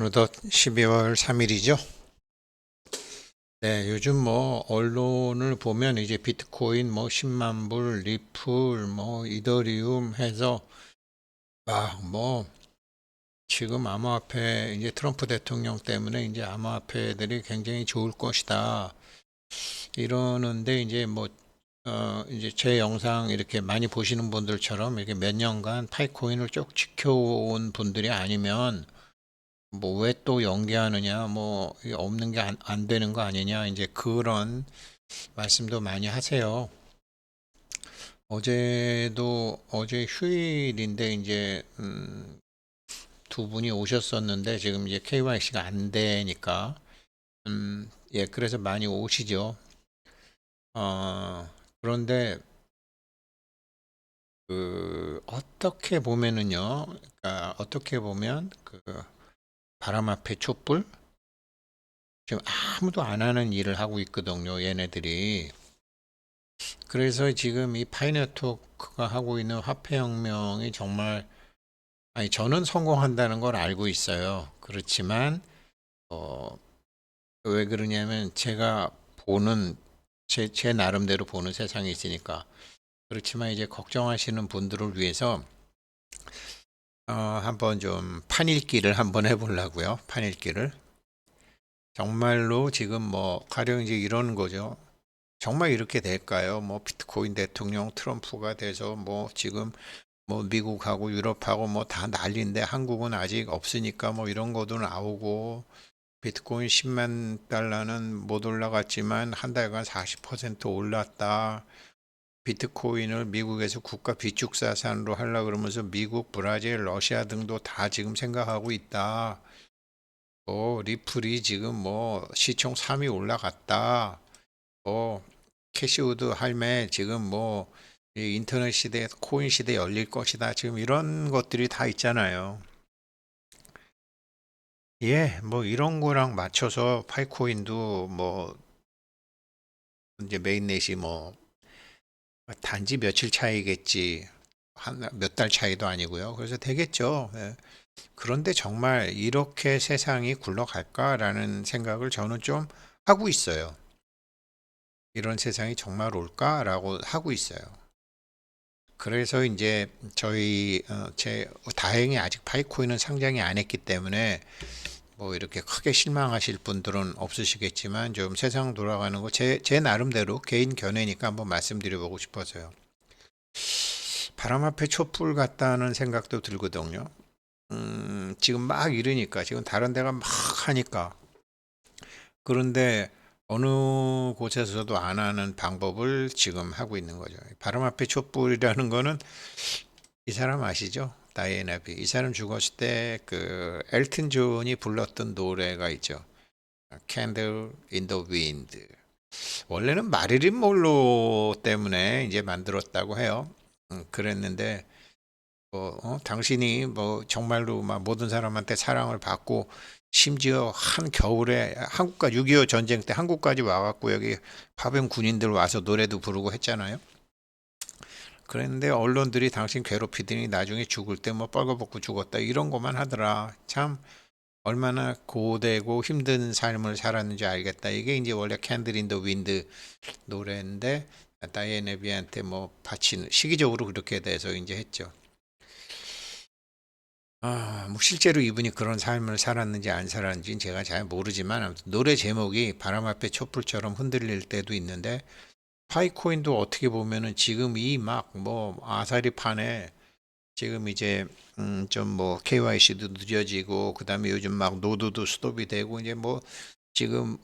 어느덧 12월 3일이죠. 네, 요즘 뭐 언론을 보면 이제 비트코인 뭐 10만 불, 리플, 뭐 이더리움 해서 막 뭐 지금 암호화폐 이제 트럼프 대통령 때문에 이제 암호화폐들이 굉장히 좋을 것이다. 이러는데 이제 뭐 어, 이제 제 영상 이렇게 많이 보시는 분들처럼 이렇게 몇 년간 파이코인을 쭉 지켜온 분들이 아니면 뭐 왜 또 연기하느냐 뭐 없는 게 안 안 되는 거 아니냐 이제 그런 말씀도 많이 하세요. 어제도 어제 휴일인데 이제 음, 두 분이 오셨었는데 지금 이제 KYC가 안 되니까 음, 예 그래서 많이 오시죠. 어, 그런데 그 어떻게 보면은요, 그러니까 어떻게 보면 그 바람 앞에 촛불 지금 아무도 안 하는 일을 하고 있거든요, 얘네들이. 그래서 지금 이 파이네트워크가 하고 있는 화폐혁명이 정말 아니 저는 성공한다는 걸 알고 있어요. 그렇지만 어, 왜 그러냐면 제가 보는 제, 제 나름대로 보는 세상이 있으니까 그렇지만 이제 걱정하시는 분들을 위해서 어, 한번 좀 판읽기를 한번 해보려고요. 판읽기를 정말로 지금 뭐 가령 이제 이런 거죠. 정말 이렇게 될까요? 뭐 비트코인 대통령 트럼프가 돼서 뭐 지금 뭐 미국하고 유럽하고 뭐 다 난리인데 한국은 아직 없으니까 뭐 이런 것도 나오고 비트코인 10만 달러는 못 올라갔지만 한 달간 40% 올랐다. 비트코인을 미국에서 국가 비축 자산으로 하려 그러면서 미국, 브라질, 러시아 등도 다 지금 생각하고 있다. 뭐 리플이 지금 뭐 시총 3위 올라갔다. 뭐 캐시우드 할매 지금 뭐이 인터넷 시대, 코인 시대 열릴 것이다. 지금 이런 것들이 다 있잖아요. 예, 뭐 이런 거랑 맞춰서 파이코인도 뭐 이제 메인넷이 뭐 단지 며칠 차이겠지. 한몇달 차이도 아니고요. 그래서 되겠죠. 예. 그런데 정말 이렇게 세상이 굴러갈까라는 생각을 저는 좀 하고 있어요. 이런 세상이 정말 올까라고 하고 있어요. 그래서 이제 저희 어, 제 다행히 아직 파이코인은 상장이 안 했기 때문에 뭐 이렇게 크게 실망하실 분들은 없으시겠지만 좀 세상 돌아가는 거 제 제 나름대로 개인 견해니까 한번 말씀드려보고 싶어서요. 바람 앞에 촛불 같다는 생각도 들거든요. 음, 지금 막 이러니까 지금 다른 데가 막 하니까 그런데 어느 곳에서도 안 하는 방법을 지금 하고 있는 거죠. 바람 앞에 촛불이라는 거는 이 사람 아시죠? 다이애나 비. 이 사람 죽었을 때 그 엘튼 존이 불렀던 노래가 있죠. Candle in the Wind. 원래는 마릴린 몰로 때문에 이제 만들었다고 해요. 음, 그랬는데 뭐, 어, 당신이 뭐 정말로 막 모든 사람한테 사랑을 받고 심지어 한 겨울에 한국까지 6.25 전쟁 때 한국까지 와갖고 여기 파병 군인들 와서 노래도 부르고 했잖아요. 그랬는데 언론들이 당신 괴롭히더니 나중에 죽을 때 뭐 뻘거벗고 죽었다 이런 것만 하더라. 참 얼마나 고되고 힘든 삶을 살았는지 알겠다. 이게 이제 원래 캔들 인더 윈드 노래인데 다이애네비한테 뭐 바치는 시기적으로 그렇게 돼서 이제 했죠. 아, 뭐 실제로 이분이 그런 삶을 살았는지 안 살았는지는 제가 잘 모르지만 노래 제목이 바람 앞에 촛불처럼 흔들릴 때도 있는데 파이코인도 어떻게 보면은 지금 이 막 뭐 아사리 판에 지금 이제 음 좀 뭐 KYC도 늦어지고 그다음에 요즘 막 노드도 스톱이 되고 이제 뭐 지금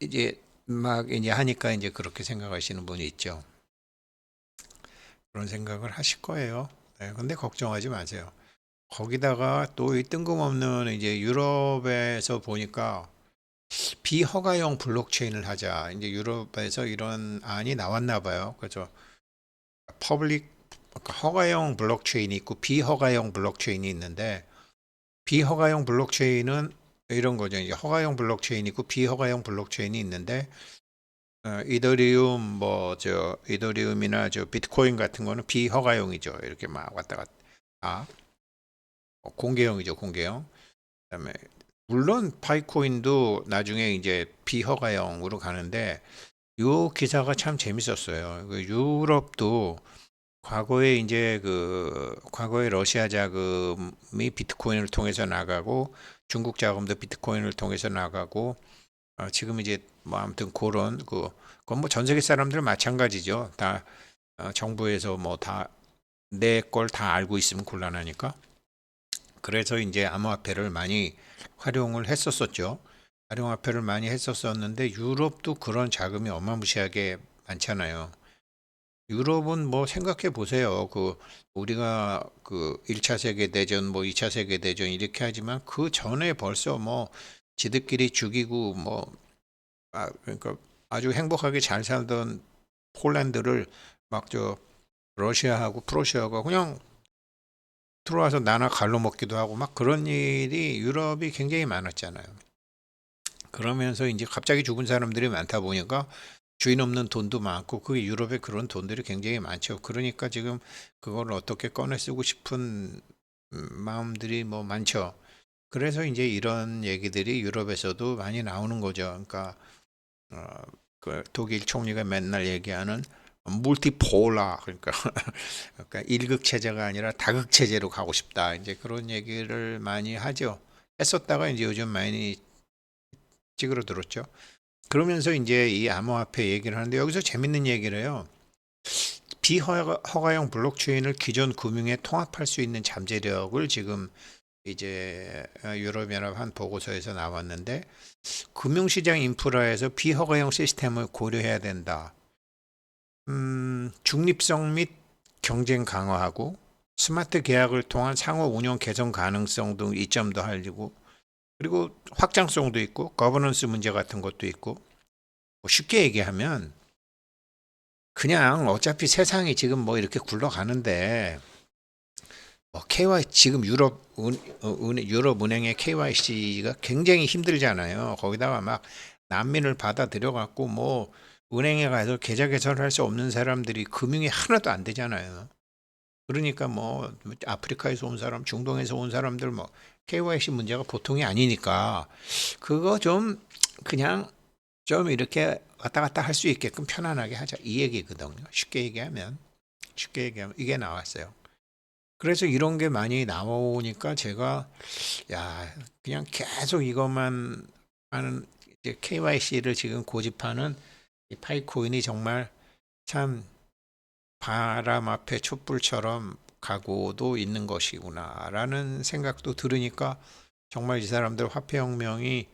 이제 막 이제 하니까 이제 그렇게 생각하시는 분이 있죠. 그런 생각을 하실 거예요. 네, 근데 걱정하지 마세요. 거기다가 또 이 뜬금없는 이제 유럽에서 보니까 비허가용 블록체인을 하자. 이제 유럽에서 이런 안이 나왔나 봐요. 그죠? 퍼블릭 그러니까 허가용 블록체인이 있고 비허가용 블록체인이 있는데 비허가용 블록체인은 이런 거죠. 이제 허가용 블록체인이 있고 비허가용 블록체인이 있는데 어, 이더리움 뭐 저 이더리움이나 저 비트코인 같은 거는 비허가용이죠. 이렇게 막 왔다 갔다. 아, 어, 공개형이죠. 공개형. 그다음에 물론 파이코인도 나중에 이제 비허가형으로 가는데 요 기사가 참 재밌었어요. 그 유럽도 과거에 이제 그 과거에 러시아 자금이 비트코인을 통해서 나가고 중국 자금도 비트코인을 통해서 나가고 어, 지금 이제 뭐 아무튼 그런 그 그건 뭐 전 세계 사람들 마찬가지죠. 다 어, 정부에서 뭐 다 내 걸 다 알고 있으면 곤란하니까. 그래서 이제 암호화폐를 많이 활용을 했었었죠. 활용화폐를 많이 했었었는데 유럽도 그런 자금이 어마무시하게 많잖아요. 유럽은 뭐 생각해 보세요. 그 우리가 그 1차 세계 대전 뭐 2차 세계 대전 이렇게 하지만 그 전에 벌써 뭐 지들끼리 죽이고 뭐 아, 그러니까 아주 행복하게 잘 살던 폴란드를 막 저 러시아하고 프로시아가 그냥 들어와서 나나 갈로 먹기도 하고 막 그런 일이 유럽이 굉장히 많았잖아요. 그러면서 이제 갑자기 죽은 사람들이 많다 보니까 주인 없는 돈도 많고 그 유럽에 그런 돈들이 굉장히 많죠. 그러니까 지금 그걸 어떻게 꺼내 쓰고 싶은 음, 마음들이 뭐 많죠. 그래서 이제 이런 얘기들이 유럽에서도 많이 나오는 거죠. 그러니까 어, 그 독일 총리가 맨날 얘기하는 물티폴라 그러니까 그러니까 일극 체제가 아니라 다극 체제로 가고 싶다. 이제 그런 얘기를 많이 하죠. 했었다가 이제 요즘 많이 찌그러들었죠. 그러면서 이제 이 암호화폐 얘기를 하는데 여기서 재밌는 얘기를 해요. 비허가형 블록체인을 기존 금융에 통합할 수 있는 잠재력을 지금 이제 유럽연합 한 보고서에서 나왔는데 금융시장 인프라에서 비허가형 시스템을 고려해야 된다. 음, 중립성 및 경쟁 강화하고 스마트 계약을 통한 상호 운영 개선 가능성 등 이점도 알리고 그리고 확장성도 있고 거버넌스 문제 같은 것도 있고 뭐 쉽게 얘기하면 그냥 어차피 세상이 지금 뭐 이렇게 굴러가는데 뭐 KY 지금 유럽 은, 어, 은, 유럽 은행의 KYC가 굉장히 힘들잖아요. 거기다가 막 난민을 받아들여 갖고 뭐 은행에 가서 계좌 개설을 할 수 없는 사람들이 금융이 하나도 안 되잖아요. 그러니까 뭐 아프리카에서 온 사람, 중동에서 온 사람들 뭐 KYC 문제가 보통이 아니니까 그거 좀 그냥 좀 이렇게 왔다 갔다 할 수 있게끔 편안하게 하자 이 얘기거든요. 쉽게 얘기하면 쉽게 얘기하면 이게 나왔어요. 그래서 이런 게 많이 나오니까 제가 야 그냥 계속 이것만 하는 KYC를 지금 고집하는 이 파이코인이 정말 참 바람 앞에 촛불처럼 가고도 있는 것이구나라는 생각도 들으니까 정말 이 사람들 화폐혁명이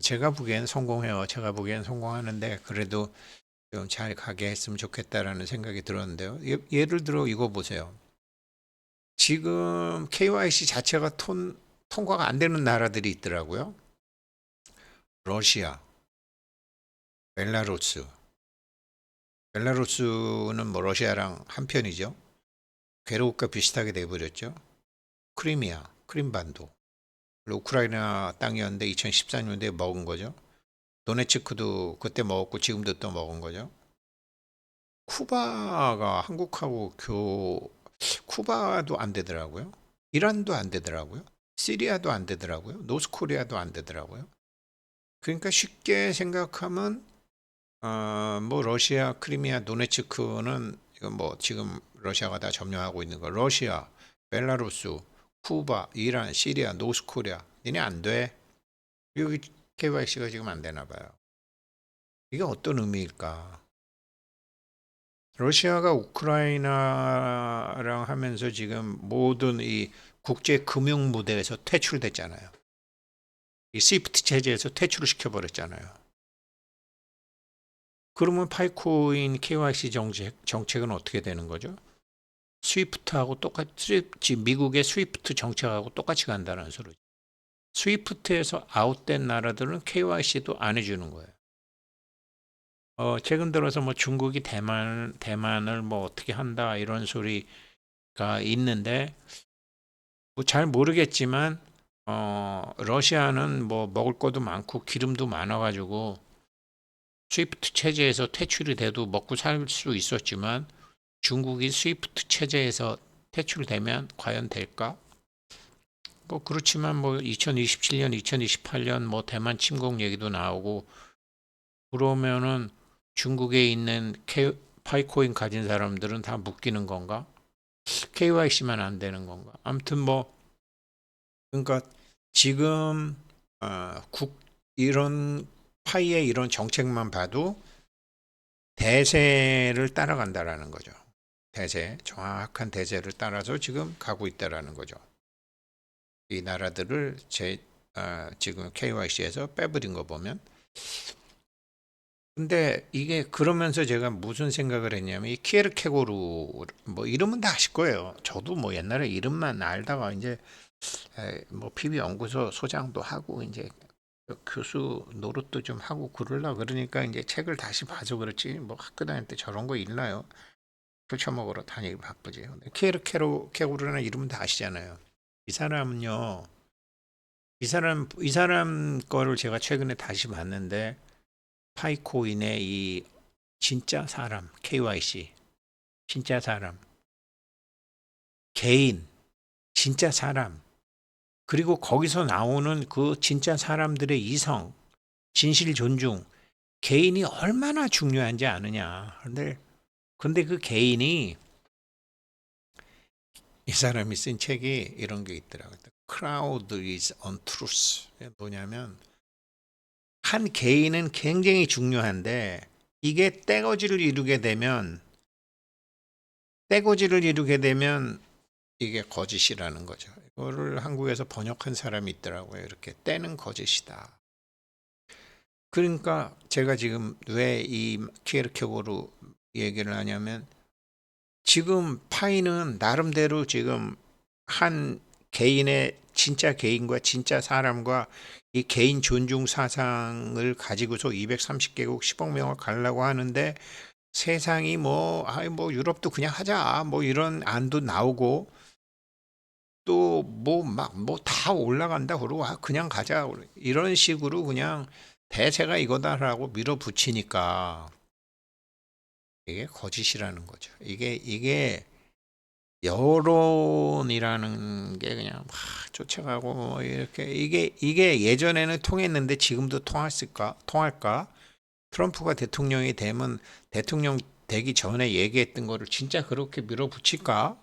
제가 보기엔 성공해요. 제가 보기엔 성공하는데 그래도 좀 잘 가게 했으면 좋겠다라는 생각이 들었는데요. 예, 예를 들어 이거 보세요. 지금 KYC 자체가 톤, 통과가 안 되는 나라들이 있더라고요. 러시아, 벨라루스. 벨라루스는 뭐 러시아랑 한편이죠. 괴로움과 비슷하게 돼버렸죠. 크리미아, 크림반도. 우크라이나 땅이었는데 2014년도에 먹은 거죠. 도네츠크도 그때 먹었고 지금도 또 먹은 거죠. 쿠바가 한국하고 교 쿠바도 안 되더라고요. 이란도 안 되더라고요. 시리아도 안 되더라고요. 노스코리아도 안 되더라고요. 그러니까 쉽게 생각하면 어, 뭐 러시아 크리미아 도네츠크는 이건 뭐 지금 러시아가 다 점령하고 있는 거. 러시아, 벨라루스, 쿠바, 이란, 시리아, 노스코리아 얘네 안 돼. 여기 KYC가 지금 안 되나 봐요. 이게 어떤 의미일까? 러시아가 우크라이나랑 하면서 지금 모든 이 국제 금융 무대에서 퇴출됐잖아요. 이 스위프트 체제에서 퇴출을 시켜버렸잖아요. 그러면 파이코인 KYC 정책, 정책은 어떻게 되는 거죠? 스위프트하고 똑같이 미국의 스위프트 정책하고 똑같이 간다는 소리죠. 스위프트에서 아웃된 나라들은 KYC도 안 해주는 거예요. 어, 최근 들어서 뭐 중국이 대만 대만을 뭐 어떻게 한다 이런 소리가 있는데 뭐 잘 모르겠지만 어, 러시아는 뭐 먹을 것도 많고 기름도 많아가지고 스위프트 체제에서 퇴출이 돼도 먹고 살 수 있었지만 중국이 스위프트 체제에서 퇴출되면 과연 될까? 뭐 그렇지만 뭐 2027년, 2028년 뭐 대만 침공 얘기도 나오고 그러면은 중국에 있는 파이코인 가진 사람들은 다 묶이는 건가? KYC만 안 되는 건가? 아무튼 뭐 그러니까 지금 어, 국 이런 파이의 이런 정책만 봐도 대세를 따라간다라는 거죠. 대세, 정확한 대세를 따라서 지금 가고 있다라는 거죠. 이 나라들을 제 아, 지금 KYC에서 빼버린 거 보면 근데 이게 그러면서 제가 무슨 생각을 했냐면 이 키에르케고르 뭐 이름은 다 아실 거예요. 저도 뭐 옛날에 이름만 알다가 이제 에, 뭐 PB 연구소 소장도 하고 이제 교수 노릇도 좀 하고 그러려 그러니까 이제 책을 다시 봐서 그렇지 뭐 학교 다닐 때 저런 거 읽나요? 펼쳐 먹으러 다니기 바쁘지. 키에르케로 케고르라는 이름은 다 아시잖아요. 이 사람은요. 이 사람 이 사람 거를 제가 최근에 다시 봤는데 파이코인의 이 진짜 사람 KYC 진짜 사람 개인 진짜 사람 그리고 거기서 나오는 그 진짜 사람들의 이성 진실 존중 개인이 얼마나 중요한지 아느냐 근데 근데 그 개인이 이 사람이 쓴 책이 이런 게 있더라고요. Crowd is untruth. 뭐냐면 한 개인은 굉장히 중요한데 이게 떼거지를 이루게 되면 떼거지를 이루게 되면 이게 거짓이라는 거죠. 이거를 한국에서 번역한 사람이 있더라고요. 이렇게 떼는 거짓이다. 그러니까 제가 지금 왜 이 키에르케고르 얘기를 하냐면 지금 파이는 나름대로 지금 한 개인의 진짜 개인과 진짜 사람과 이 개인 존중 사상을 가지고서 230개국 10억 명을 가려고 하는데 세상이 뭐, 아이 뭐 유럽도 그냥 하자 뭐 이런 안도 나오고 또 뭐 막 뭐 다 올라간다 그러고 아 그냥 가자 이런 식으로 그냥 대세가 이거다라고 밀어붙이니까 이게 거짓이라는 거죠. 이게 이게 여론이라는 게 그냥 막 쫓아가고 뭐 이렇게 이게 이게 예전에는 통했는데 지금도 통했을까? 통할까? 트럼프가 대통령이 되면 대통령 되기 전에 얘기했던 거를 진짜 그렇게 밀어붙일까?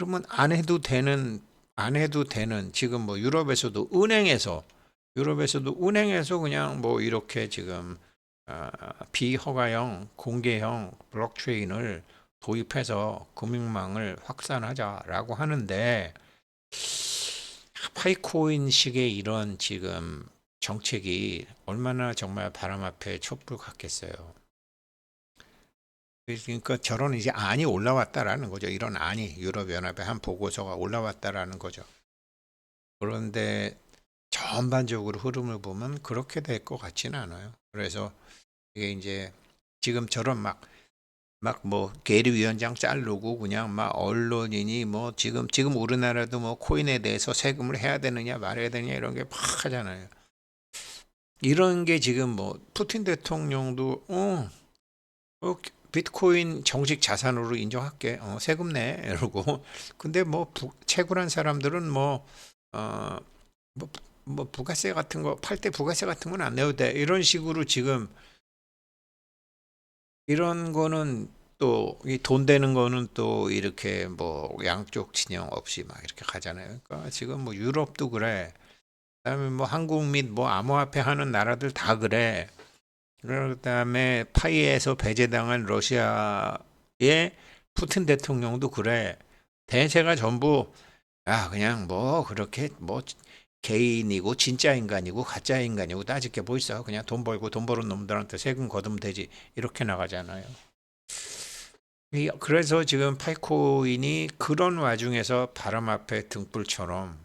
그러면 안 해도 되는 안 해도 되는 지금 뭐 유럽에서도 은행에서 유럽에서도 은행에서 그냥 뭐 이렇게 지금 어, 비허가형 공개형 블록체인을 도입해서 금융망을 확산하자라고 하는데 파이코인식의 이런 지금 정책이 얼마나 정말 바람 앞에 촛불 같겠어요. 그러니까 저런 이제 안이 올라왔다라는 거죠. 이런 안이 유럽연합의 한 보고서가 올라왔다라는 거죠. 그런데 전반적으로 흐름을 보면 그렇게 될 것 같지는 않아요. 그래서 이게 이제 지금 저런 막 막 뭐 게리 위원장 자르고 그냥 막 언론인이 뭐 지금 지금 우리나라도 뭐 코인에 대해서 세금을 해야 되느냐 말해야 되느냐 이런 게 막 하잖아요. 이런 게 지금 뭐 푸틴 대통령도 어, 어 비트코인 정식 자산으로 인정할게 어, 세금 내 이러고 근데 뭐 부, 채굴한 사람들은 뭐 어, 뭐, 뭐 부가세 같은 거 팔 때 부가세 같은 건 안 내도 돼 이런 식으로 지금 이런 거는 또 이 돈 되는 거는 또 이렇게 뭐 양쪽 진영 없이 막 이렇게 가잖아요. 그러니까 지금 뭐 유럽도 그래. 그다음에 뭐 한국 및 뭐 암호화폐 하는 나라들 다 그래. 그다음에 파이에서 배제당한 러시아의 푸틴 대통령도 그래. 대세가 전부 아 그냥 뭐 그렇게 뭐 개인이고 진짜 인간이고 가짜 인간이고 따질 게 뭐 있어. 그냥 돈 벌고 돈 버는 놈들한테 세금 거두면 되지. 이렇게 나가잖아요. 이- 그래서 지금 파이코인이 그런 와중에서 바람 앞에 등불처럼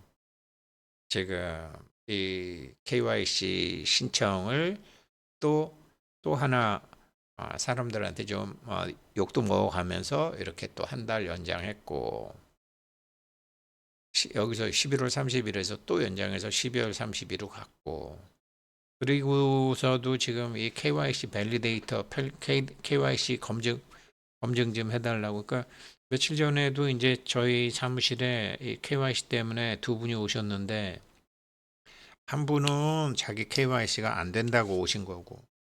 지금 이 KYC 신청을 또 또 하나 아, 사람들한테 좀 어, 욕도 먹어가면서 이렇게 또 한 달 연장했고 시- 여기서 11월 30일에서 또 연장해서 12월 30일로 갔고 그리고서도 지금 이 KYC 밸리데이터 KYC 검증 검증 좀 해달라고. 그러니까 며칠 전에도 이제 저희 사무실에 이 KYC 때문에 두 분이 오셨는데 한 분은 자기 KYC가 안 된다고 오신 거고 아,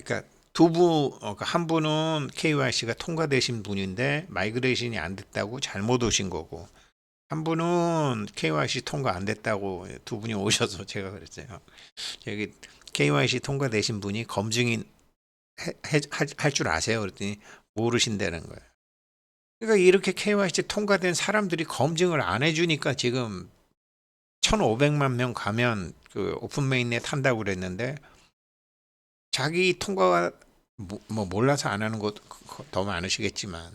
그러니까 두 분, 어, 그러니까 한 분은 KYC가 통과되신 분인데 마이그레이션이 안 됐다고 잘못 오신 거고 한 분은 KYC 통과 안 됐다고 두 분이 오셔서 제가 그랬어요. 여기 KYC 통과되신 분이 검증이 할줄 아세요? 그랬더니 모르신다는 거예요. 그러니까 이렇게 KYC 통과된 사람들이 검증을 안 해주니까 지금 1,500만 명 가면 그 오픈 메인넷 한다고 그랬는데 자기 통과가 뭐, 뭐 몰라서 안 하는 것도 더 많으시겠지만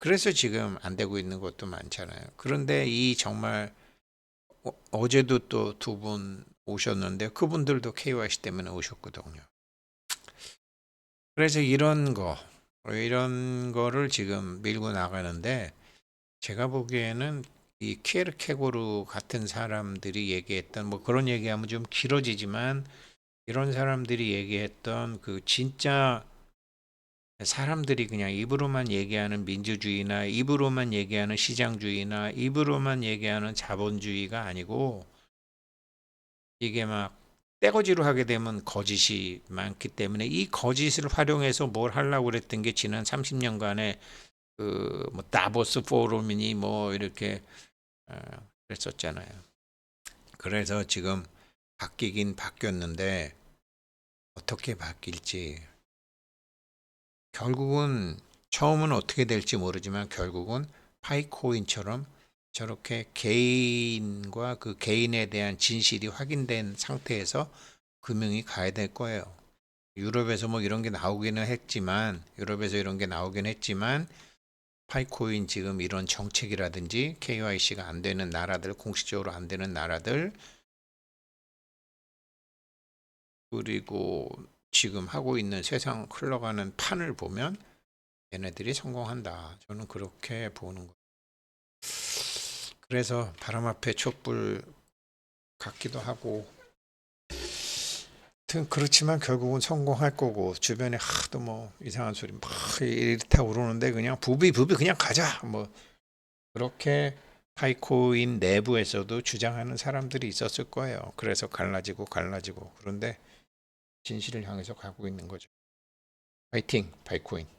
그래서 지금 안 되고 있는 것도 많잖아요. 그런데 이 정말 어, 어제도 또 두 분 오셨는데 그분들도 KYC 때문에 오셨거든요. 그래서 이런 거 이런 거를 지금 밀고 나가는데 제가 보기에는 이 키에르케고르 같은 사람들이 얘기했던 뭐 그런 얘기하면 좀 길어지지만 이런 사람들이 얘기했던 그 진짜 사람들이 그냥 입으로만 얘기하는 민주주의나 입으로만 얘기하는 시장주의나 입으로만 얘기하는 자본주의가 아니고 이게 막 떼거지로 하게 되면 거짓이 많기 때문에 이 거짓을 활용해서 뭘 하려고 그랬던 게 지난 30년간의 그뭐 다보스 포럼이니 뭐 이렇게 어, 그랬었잖아요. 그래서 지금 바뀌긴 바뀌었는데 어떻게 바뀔지 결국은 처음은 어떻게 될지 모르지만 결국은 파이코인처럼 저렇게 개인과 그 개인에 대한 진실이 확인된 상태에서 금융이 가야 될 거예요. 유럽에서 뭐 이런 게 나오기는 했지만 유럽에서 이런 게 나오긴 했지만 파이코인 지금 이런 정책이라든지 KYC가 안 되는 나라들 공식적으로 안 되는 나라들 그리고 지금 하고 있는 세상 흘러가는 판을 보면 얘네들이 성공한다. 저는 그렇게 보는 거예요. 그래서 바람 앞에 촛불 같기도 하고 하여튼 그렇지만 결국은 성공할 거고 주변에 하도 뭐 이상한 소리 막 이렇다 오르는데 그냥 부비 부비 그냥 가자 뭐 그렇게 파이코인 내부에서도 주장하는 사람들이 있었을 거예요. 그래서 갈라지고 갈라지고 그런데 진실을 향해서 가고 있는 거죠. 파이팅 파이코인.